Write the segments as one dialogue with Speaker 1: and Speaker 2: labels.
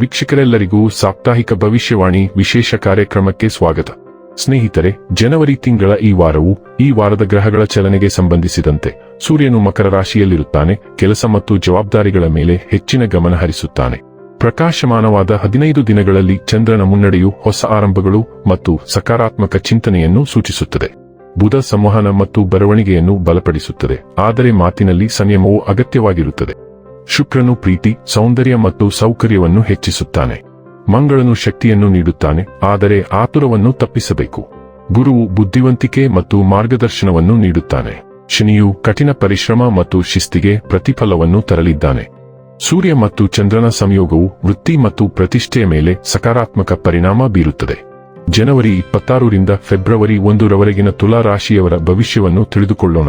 Speaker 1: ವೀಕ್ಷಕರೆಲ್ಲರಿಗೂ ಸಾಪ್ತಾಹಿಕ ಭವಿಷ್ಯವಾಣಿ ವಿಶೇಷ ಕಾರ್ಯಕ್ರಮಕ್ಕೆ ಸ್ವಾಗತ. ಸ್ನೇಹಿತರೆ, ಜನವರಿ ತಿಂಗಳ ಈ ವಾರವು ಈ ವಾರದ ಗ್ರಹಗಳ ಚಲನೆಗೆ ಸಂಬಂಧಿಸಿದಂತೆ ಸೂರ್ಯನು ಮಕರ ರಾಶಿಯಲ್ಲಿರುತ್ತಾನೆ, ಕೆಲಸ ಮತ್ತು ಜವಾಬ್ದಾರಿಗಳ ಮೇಲೆ ಹೆಚ್ಚಿನ ಗಮನ ಹರಿಸುತ್ತಾನೆ. ಪ್ರಕಾಶಮಾನವಾದ ಹದಿನೈದು ದಿನಗಳಲ್ಲಿ ಚಂದ್ರನ ಮುನ್ನಡೆಯು ಹೊಸ ಆರಂಭಗಳು ಮತ್ತು ಸಕಾರಾತ್ಮಕ ಚಿಂತನೆಯನ್ನು ಸೂಚಿಸುತ್ತದೆ. ಬುಧ ಸಂವಹನ ಮತ್ತು ಬರವಣಿಗೆಯನ್ನು ಬಲಪಡಿಸುತ್ತದೆ, ಆದರೆ ಮಾತಿನಲ್ಲಿ ಸಂಯಮವು ಅಗತ್ಯವಾಗಿರುತ್ತದೆ. ಶುಕ್ರನು ಪ್ರೀತಿ, ಸೌಂದರ್ಯ ಮತ್ತು ಸೌಕರ್ಯವನ್ನು ಹೆಚ್ಚಿಸುತ್ತಾನೆ. ಮಂಗಳನು ಶಕ್ತಿಯನ್ನು ನೀಡುತ್ತಾನೆ, ಆದರೆ ಆತುರವನ್ನು ತಪ್ಪಿಸಬೇಕು. ಗುರುವು ಬುದ್ಧಿವಂತಿಕೆ ಮತ್ತು ಮಾರ್ಗದರ್ಶನವನ್ನು ನೀಡುತ್ತಾನೆ. ಶನಿಯು ಕಠಿಣ ಪರಿಶ್ರಮ ಮತ್ತು ಶಿಸ್ತಿಗೆ ಪ್ರತಿಫಲವನ್ನು ತರಲಿದ್ದಾನೆ. ಸೂರ್ಯ ಮತ್ತು ಚಂದ್ರನ ಸಂಯೋಗವು ವೃತ್ತಿ ಮತ್ತು ಪ್ರತಿಷ್ಠೆಯ ಮೇಲೆ ಸಕಾರಾತ್ಮಕ ಪರಿಣಾಮ ಬೀರುತ್ತದೆ. ಜನವರಿ ಇಪ್ಪತ್ತಾರರಿಂದ ಫೆಬ್ರವರಿ ಒಂದರವರೆಗಿನ ತುಲಾ ರಾಶಿಯವರ ಭವಿಷ್ಯವನ್ನು ತಿಳಿದುಕೊಳ್ಳೋಣ.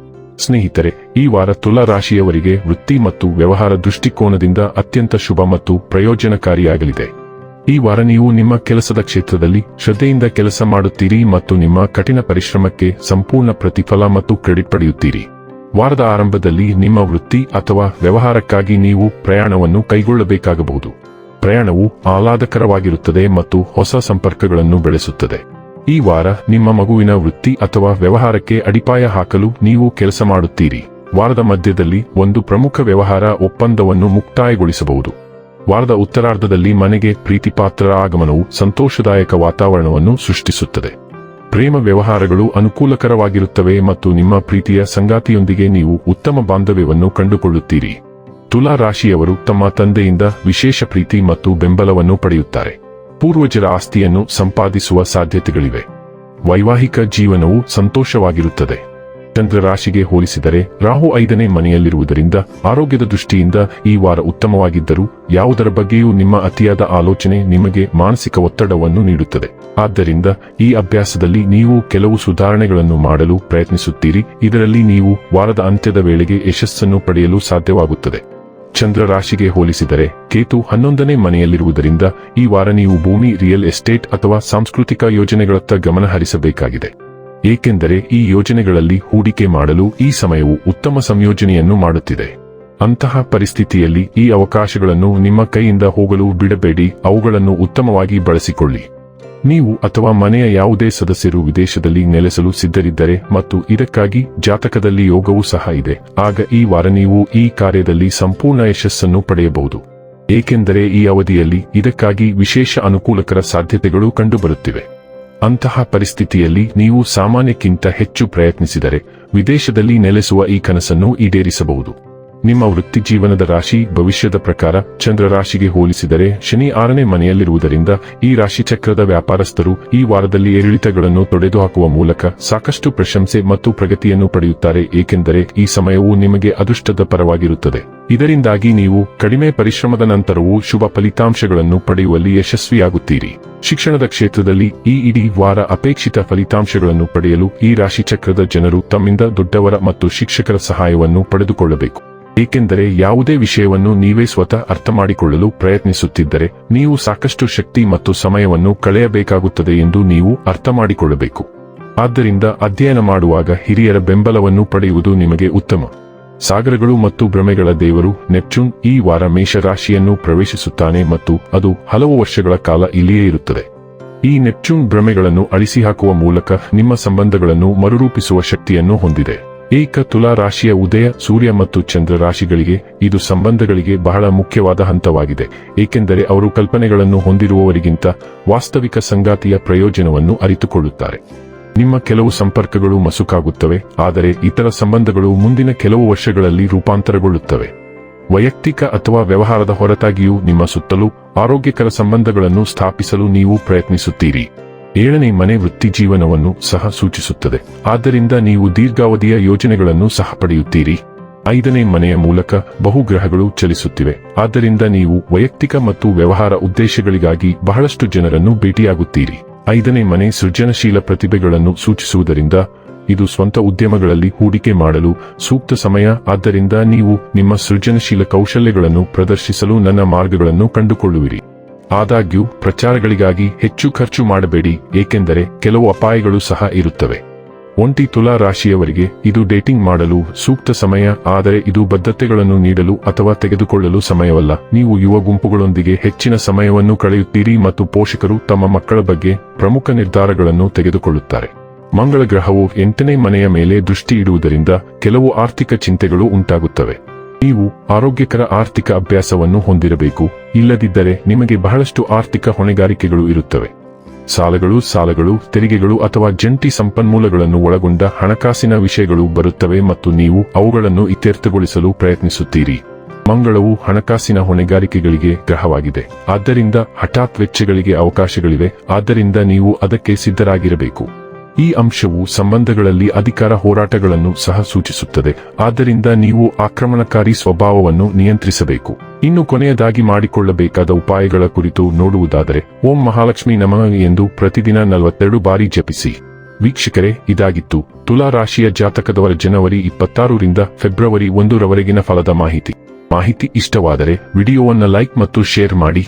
Speaker 1: ಸ್ನೇಹಿತರೆ, ಈ ವಾರ ತುಲಾ ರಾಶಿಯವರಿಗೆ ವೃತ್ತಿ ಮತ್ತು ವ್ಯವಹಾರ ದೃಷ್ಟಿಕೋನದಿಂದ ಅತ್ಯಂತ ಶುಭ ಮತ್ತು ಪ್ರಯೋಜನಕಾರಿಯಾಗಲಿದೆ. ಈ ವಾರ ನೀವು ನಿಮ್ಮ ಕೆಲಸದ ಕ್ಷೇತ್ರದಲ್ಲಿ ಶ್ರದ್ಧೆಯಿಂದ ಕೆಲಸ ಮಾಡುತ್ತೀರಿ ಮತ್ತು ನಿಮ್ಮ ಕಠಿಣ ಪರಿಶ್ರಮಕ್ಕೆ ಸಂಪೂರ್ಣ ಪ್ರತಿಫಲ ಮತ್ತು ಕ್ರೆಡಿಟ್ ಪಡೆಯುತ್ತೀರಿ. ವಾರದ ಆರಂಭದಲ್ಲಿ ನಿಮ್ಮ ವೃತ್ತಿ ಅಥವಾ ವ್ಯವಹಾರಕ್ಕಾಗಿ ನೀವು ಪ್ರಯಾಣವನ್ನು ಕೈಗೊಳ್ಳಬೇಕಾಗಬಹುದು. ಪ್ರಯಾಣವು ಆಹ್ಲಾದಕರವಾಗಿರುತ್ತದೆ ಮತ್ತು ಹೊಸ ಸಂಪರ್ಕಗಳನ್ನು ಬೆಳೆಸುತ್ತದೆ. ಈ ವಾರ ನಿಮ್ಮ ಮಗುವಿನ ವೃತ್ತಿ ಅಥವಾ ವ್ಯವಹಾರಕ್ಕೆ ಅಡಿಪಾಯ ಹಾಕಲು ನೀವು ಕೆಲಸ ಮಾಡುತ್ತೀರಿ. ವಾರದ ಮಧ್ಯದಲ್ಲಿ ಒಂದು ಪ್ರಮುಖ ವ್ಯವಹಾರ ಒಪ್ಪಂದವನ್ನು ಮುಕ್ತಾಯಗೊಳಿಸಬಹುದು. ವಾರದ ಉತ್ತರಾರ್ಧದಲ್ಲಿ ಮನೆಗೆ ಪ್ರೀತಿಪಾತ್ರರ ಆಗಮನವು ಸಂತೋಷದಾಯಕ ವಾತಾವರಣವನ್ನು ಸೃಷ್ಟಿಸುತ್ತದೆ. ಪ್ರೇಮ ವ್ಯವಹಾರಗಳು ಅನುಕೂಲಕರವಾಗಿರುತ್ತವೆ ಮತ್ತು ನಿಮ್ಮ ಪ್ರೀತಿಯ ಸಂಗಾತಿಯೊಂದಿಗೆ ನೀವು ಉತ್ತಮ ಬಾಂಧವ್ಯವನ್ನು ಕಂಡುಕೊಳ್ಳುತ್ತೀರಿ. ತುಲಾ ರಾಶಿಯವರು ತಮ್ಮ ತಂದೆಯಿಂದ ವಿಶೇಷ ಪ್ರೀತಿ ಮತ್ತು ಬೆಂಬಲವನ್ನು ಪಡೆಯುತ್ತಾರೆ. ಪೂರ್ವಜರ ಆಸ್ತಿಯನ್ನು ಸಂಪಾದಿಸುವ ಸಾಧ್ಯತೆಗಳಿವೆ. ವೈವಾಹಿಕ ಜೀವನವು ಸಂತೋಷವಾಗಿರುತ್ತದೆ. ಚಂದ್ರ ರಾಶಿಗೆ ಹೋಲಿಸಿದರೆ ರಾಹು ಐದನೇ ಮನೆಯಲ್ಲಿರುವುದರಿಂದ ಆರೋಗ್ಯದ ದೃಷ್ಟಿಯಿಂದ ಈ ವಾರ ಉತ್ತಮವಾಗಿದ್ದರೂ ಯಾವುದರ ಬಗ್ಗೆಯೂ ನಿಮ್ಮ ಅತಿಯಾದ ಆಲೋಚನೆ ನಿಮಗೆ ಮಾನಸಿಕ ಒತ್ತಡವನ್ನು ನೀಡುತ್ತದೆ. ಆದ್ದರಿಂದ ಈ ಅಭ್ಯಾಸದಲ್ಲಿ ನೀವು ಕೆಲವು ಸುಧಾರಣೆಗಳನ್ನು ಮಾಡಲು ಪ್ರಯತ್ನಿಸುತ್ತೀರಿ. ಇದರಲ್ಲಿ ನೀವು ವಾರದ ಅಂತ್ಯದ ವೇಳೆಗೆ ಯಶಸ್ಸನ್ನು ಪಡೆಯಲು ಸಾಧ್ಯವಾಗುತ್ತದೆ. ಚಂದ್ರ ರಾಶಿಗೆ ಹೋಲಿಸಿದರೆ ಕೇತು ಹನ್ನೊಂದನೇ ಮನೆಯಲ್ಲಿರುವುದರಿಂದ ಈ ವಾರ ನೀವು ಭೂಮಿ, ರಿಯಲ್ ಎಸ್ಟೇಟ್ ಅಥವಾ ಸಾಂಸ್ಕೃತಿಕ ಯೋಜನೆಗಳತ್ತ ಗಮನ ಹರಿಸಬೇಕಾಗಿದೆ. ಏಕೆಂದರೆ ಈ ಯೋಜನೆಗಳಲ್ಲಿ ಹೂಡಿಕೆ ಮಾಡಲು ಈ ಸಮಯವು ಉತ್ತಮ ಸಂಯೋಜನೆಯನ್ನು ಮಾಡುತ್ತಿದೆ. ಅಂತಹ ಪರಿಸ್ಥಿತಿಯಲ್ಲಿ ಈ ಅವಕಾಶಗಳನ್ನು ನಿಮ್ಮ ಕೈಯಿಂದ ಹೋಗಲು ಬಿಡಬೇಡಿ, ಅವುಗಳನ್ನು ಉತ್ತಮವಾಗಿ ಬಳಸಿಕೊಳ್ಳಿ. ನೀವು ಅಥವಾ ಮನೆಯ ಯಾವುದೇ ಸದಸ್ಯರು ವಿದೇಶದಲ್ಲಿ ನೆಲೆಸಲು ಸಿದ್ಧರಿದ್ದರೆ ಮತ್ತು ಇದಕ್ಕಾಗಿ ಜಾತಕದಲ್ಲಿ ಯೋಗವೂ ಸಹ ಇದೆ. ಆಗ ಈ ವಾರ ನೀವು ಈ ಕಾರ್ಯದಲ್ಲಿ ಸಂಪೂರ್ಣ ಯಶಸ್ಸನ್ನು ಪಡೆಯಬಹುದು. ಏಕೆಂದರೆ ಈ ಅವಧಿಯಲ್ಲಿ ಇದಕ್ಕಾಗಿ ವಿಶೇಷ ಅನುಕೂಲಕರ ಸಾಧ್ಯತೆಗಳು ಕಂಡುಬರುತ್ತಿವೆ. ಅಂತಹ ಪರಿಸ್ಥಿತಿಯಲ್ಲಿ ನೀವು ಸಾಮಾನ್ಯಕ್ಕಿಂತ ಹೆಚ್ಚು ಪ್ರಯತ್ನಿಸಿದರೆ ವಿದೇಶದಲ್ಲಿ ನೆಲೆಸುವ ಈ ಕನಸನ್ನು ಈಡೇರಿಸಬಹುದು. ನಿಮ್ಮ ವೃತ್ತಿ ಜೀವನದ ರಾಶಿ ಭವಿಷ್ಯದ ಪ್ರಕಾರ ಚಂದ್ರ ರಾಶಿಗೆ ಹೋಲಿಸಿದರೆ ಶನಿ ಆರನೇ ಮನೆಯಲ್ಲಿರುವುದರಿಂದ ಈ ರಾಶಿ ಚಕ್ರದ ವ್ಯಾಪಾರಸ್ಥರು ಈ ವಾರದಲ್ಲಿ ಏರಿಳಿತಗಳನ್ನು ತೊಡೆದುಹಾಕುವ ಮೂಲಕ ಸಾಕಷ್ಟು ಪ್ರಶಂಸೆ ಮತ್ತು ಪ್ರಗತಿಯನ್ನು ಪಡೆಯುತ್ತಾರೆ, ಏಕೆಂದರೆ ಈ ಸಮಯವು ನಿಮಗೆ ಅದೃಷ್ಟದ ಪರವಾಗಿರುತ್ತದೆ. ಇದರಿಂದಾಗಿ ನೀವು ಕಡಿಮೆ ಪರಿಶ್ರಮದ ನಂತರವೂ ಶುಭ ಫಲಿತಾಂಶಗಳನ್ನು ಪಡೆಯುವಲ್ಲಿ ಯಶಸ್ವಿಯಾಗುತ್ತೀರಿ. ಶಿಕ್ಷಣದ ಕ್ಷೇತ್ರದಲ್ಲಿ ಈ ಇಡೀ ವಾರ ಅಪೇಕ್ಷಿತ ಫಲಿತಾಂಶಗಳನ್ನು ಪಡೆಯಲು ಈ ರಾಶಿ ಚಕ್ರದ ಜನರು ತಮ್ಮಿಂದ ದೊಡ್ಡವರ ಮತ್ತು ಶಿಕ್ಷಕರ ಸಹಾಯವನ್ನು ಪಡೆದುಕೊಳ್ಳಬೇಕು. ಏಕೆಂದರೆ ಯಾವುದೇ ವಿಷಯವನ್ನು ನೀವೇ ಸ್ವತಃ ಅರ್ಥಮಾಡಿಕೊಳ್ಳಲು ಪ್ರಯತ್ನಿಸುತ್ತಿದ್ದರೆ ನೀವು ಸಾಕಷ್ಟು ಶಕ್ತಿ ಮತ್ತು ಸಮಯವನ್ನು ಕಳೆಯಬೇಕಾಗುತ್ತದೆ ಎಂದು ನೀವು ಅರ್ಥಮಾಡಿಕೊಳ್ಳಬೇಕು. ಆದ್ದರಿಂದ ಅಧ್ಯಯನ ಮಾಡುವಾಗ ಹಿರಿಯರ ಬೆಂಬಲವನ್ನು ಪಡೆಯುವುದು ನಿಮಗೆ ಉತ್ತಮ. ಸಾಗರಗಳು ಮತ್ತು ಭ್ರಮೆಗಳ ದೇವರು ನೆಪ್ಚೂನ್ ಈ ವಾರ ಮೇಷರಾಶಿಯನ್ನು ಪ್ರವೇಶಿಸುತ್ತಾನೆ ಮತ್ತು ಅದು ಹಲವು ವರ್ಷಗಳ ಕಾಲ ಇಲ್ಲಿಯೇ ಇರುತ್ತದೆ. ಈ ನೆಪ್ಚೂನ್ ಭ್ರಮೆಗಳನ್ನು ಅಳಿಸಿಹಾಕುವ ಮೂಲಕ ನಿಮ್ಮ ಸಂಬಂಧಗಳನ್ನು ಮರುರೂಪಿಸುವ ಶಕ್ತಿಯನ್ನು ಹೊಂದಿದೆ. ಏಕ ತುಲಾ ರಾಶಿಯ ಉದಯ ಸೂರ್ಯ ಮತ್ತು ಚಂದ್ರ ರಾಶಿಗಳಿಗೆ ಇದು ಸಂಬಂಧಗಳಿಗೆ ಬಹಳ ಮುಖ್ಯವಾದ ಹಂತವಾಗಿದೆ, ಏಕೆಂದರೆ ಅವರು ಕಲ್ಪನೆಗಳನ್ನು ಹೊಂದಿರುವವರಿಗಿಂತ ವಾಸ್ತವಿಕ ಸಂಗಾತಿಯ ಪ್ರಯೋಜನವನ್ನು ಅರಿತುಕೊಳ್ಳುತ್ತಾರೆ. ನಿಮ್ಮ ಕೆಲವು ಸಂಪರ್ಕಗಳು ಮಸುಕಾಗುತ್ತವೆ, ಆದರೆ ಇತರ ಸಂಬಂಧಗಳು ಮುಂದಿನ ಕೆಲವು ವರ್ಷಗಳಲ್ಲಿ ರೂಪಾಂತರಗೊಳ್ಳುತ್ತವೆ. ವೈಯಕ್ತಿಕ ಅಥವಾ ವ್ಯವಹಾರದ ಹೊರತಾಗಿಯೂ ನಿಮ್ಮ ಸುತ್ತಲೂ ಆರೋಗ್ಯಕರ ಸಂಬಂಧಗಳನ್ನು ಸ್ಥಾಪಿಸಲು ನೀವು ಪ್ರಯತ್ನಿಸುತ್ತೀರಿ. ಏಳನೇ ಮನೆ ವೃತ್ತಿ ಜೀವನವನ್ನು ಸಹ ಸೂಚಿಸುತ್ತದೆ. ಆದ್ದರಿಂದ ನೀವು ದೀರ್ಘಾವಧಿಯ ಯೋಜನೆಗಳನ್ನು ಸಹ ಪಡೆಯುತ್ತೀರಿ. ಐದನೇ ಮನೆಯ ಮೂಲಕ ಬಹುಗ್ರಹಗಳು ಚಲಿಸುತ್ತಿವೆ. ಆದ್ದರಿಂದ ನೀವು ವೈಯಕ್ತಿಕ ಮತ್ತು ವ್ಯವಹಾರ ಉದ್ದೇಶಗಳಿಗಾಗಿ ಬಹಳಷ್ಟು ಜನರನ್ನು ಭೇಟಿಯಾಗುತ್ತೀರಿ. ಐದನೇ ಮನೆ ಸೃಜನಶೀಲ ಪ್ರತಿಭೆಗಳನ್ನು ಸೂಚಿಸುವುದರಿಂದ ಇದು ಸ್ವಂತ ಉದ್ಯಮಗಳಲ್ಲಿ ಹೂಡಿಕೆ ಮಾಡಲು ಸೂಕ್ತ ಸಮಯ. ಆದ್ದರಿಂದ ನೀವು ನಿಮ್ಮ ಸೃಜನಶೀಲ ಕೌಶಲ್ಯಗಳನ್ನು ಪ್ರದರ್ಶಿಸಲು ನನ್ನ ಮಾರ್ಗಗಳನ್ನು ಕಂಡುಕೊಳ್ಳುವಿರಿ. ಆದಾಗ್ಯೂ, ಪ್ರಚಾರಗಳಿಗಾಗಿ ಹೆಚ್ಚು ಖರ್ಚು ಮಾಡಬೇಡಿ, ಏಕೆಂದರೆ ಕೆಲವು ಅಪಾಯಗಳು ಸಹ ಇರುತ್ತವೆ. ಒಂಟಿ ತುಲಾ ರಾಶಿಯವರಿಗೆ ಇದು ಡೇಟಿಂಗ್ ಮಾಡಲು ಸೂಕ್ತ ಸಮಯ, ಆದರೆ ಇದು ಬದ್ಧತೆಗಳನ್ನು ನೀಡಲು ಅಥವಾ ತೆಗೆದುಕೊಳ್ಳಲು ಸಮಯವಲ್ಲ. ನೀವು ಯುವ ಗುಂಪುಗಳೊಂದಿಗೆ ಹೆಚ್ಚಿನ ಸಮಯವನ್ನು ಕಳೆಯುತ್ತೀರಿ ಮತ್ತು ಪೋಷಕರು ತಮ್ಮ ಮಕ್ಕಳ ಬಗ್ಗೆ ಪ್ರಮುಖ ನಿರ್ಧಾರಗಳನ್ನು ತೆಗೆದುಕೊಳ್ಳುತ್ತಾರೆ. ಮಂಗಳ ಗ್ರಹವು ಎಂಟನೇ ಮನೆಯ ಮೇಲೆ ದೃಷ್ಟಿ ಇಡುವುದರಿಂದ ಕೆಲವು ಆರ್ಥಿಕ ಚಿಂತೆಗಳು ಉಂಟಾಗುತ್ತವೆ. ನೀವು ಆರೋಗ್ಯಕರ ಆರ್ಥಿಕ ಅಭ್ಯಾಸವನ್ನು ಹೊಂದಿರಬೇಕು. ಇಲ್ಲದಿದ್ದರೆ ನಿಮಗೆ ಬಹಳಷ್ಟು ಆರ್ಥಿಕ ಹೊಣೆಗಾರಿಕೆಗಳು ಇರುತ್ತವೆ. ಸಾಲಗಳು ಸಾಲಗಳು, ತೆರಿಗೆಗಳು ಅಥವಾ ಜಂಟಿ ಸಂಪನ್ಮೂಲಗಳನ್ನು ಒಳಗೊಂಡ ಹಣಕಾಸಿನ ವಿಷಯಗಳು ಬರುತ್ತವೆ ಮತ್ತು ನೀವು ಅವುಗಳನ್ನು ಇತ್ಯರ್ಥಗೊಳಿಸಲು ಪ್ರಯತ್ನಿಸುತ್ತೀರಿ. ಮಂಗಳವು ಹಣಕಾಸಿನ ಹೊಣೆಗಾರಿಕೆಗಳಿಗೆ ಗ್ರಹವಾಗಿದೆ. ಆದ್ದರಿಂದ ಹಠಾತ್ ವೆಚ್ಚಗಳಿಗೆ ಅವಕಾಶಗಳಿವೆ. ಆದ್ದರಿಂದ ನೀವು ಅದಕ್ಕೆ ಸಿದ್ಧರಾಗಿರಬೇಕು. ಈ ಅಂಶವು ಸಂಬಂಧಗಳಲ್ಲಿ ಅಧಿಕಾರ ಹೋರಾಟಗಳನ್ನು ಸಹ ಸೂಚಿಸುತ್ತದೆ. ಆದ್ದರಿಂದ ನೀವು ಆಕ್ರಮಣಕಾರಿ ಸ್ವಭಾವವನ್ನು ನಿಯಂತ್ರಿಸಬೇಕು. ಇನ್ನು ಕೊನೆಯದಾಗಿ ಮಾಡಿಕೊಳ್ಳಬೇಕಾದ ಉಪಾಯಗಳ ಕುರಿತು ನೋಡುವುದಾದರೆ, ಓಂ ಮಹಾಲಕ್ಷ್ಮಿ ನಮಃ ಎಂದು ಪ್ರತಿದಿನ ನಲವತ್ತೆರಡು ಬಾರಿ ಜಪಿಸಿ. ವೀಕ್ಷಕರೇ, ಇದಾಗಿತ್ತು. ತುಲಾ ರಾಶಿಯ ಜಾತಕದವರ ಜನವರಿ ಇಪ್ಪತ್ತಾರರಿಂದ ಫೆಬ್ರವರಿ ಒಂದರವರೆಗಿನ ಫಲದ ಮಾಹಿತಿ. ಮಾಹಿತಿ ಇಷ್ಟವಾದರೆ ವಿಡಿಯೋವನ್ನು ಲೈಕ್ ಮತ್ತು ಶೇರ್ ಮಾಡಿ.